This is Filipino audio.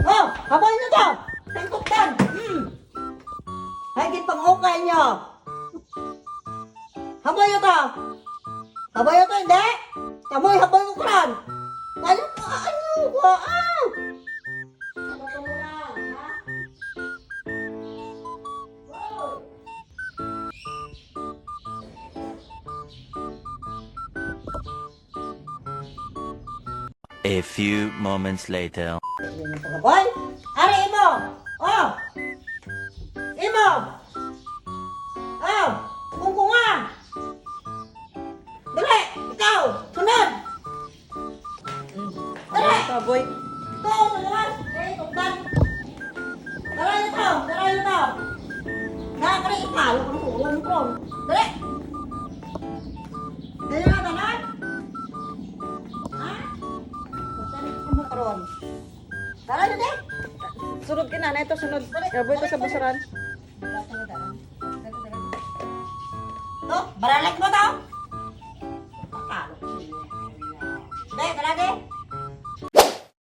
Habol nyo to! Tangkuktan! Hmm! Hagit pang ukay nyo! Habol nyo to! Habol nyo to, hindi! Kamoy, habol kran! Ano ka? Ano ko? Ah! Habol ko? Wow! A few moments later. Boy, ari imo. Oh. Imo. Oh, kungkunga. Dali, ikaw, sunod. Dali. Baboy. Ito, dalawa. Dali, tugdan. Dali ito, dali ito. Nakakari, ipalo ko ng tulong ko. Dali. Dali na, dali. Ha? Dali, ano karon? Dali, dali. Sunod ka na. Ito sunod. Baboy ko sa basaran. To, baralak mo to.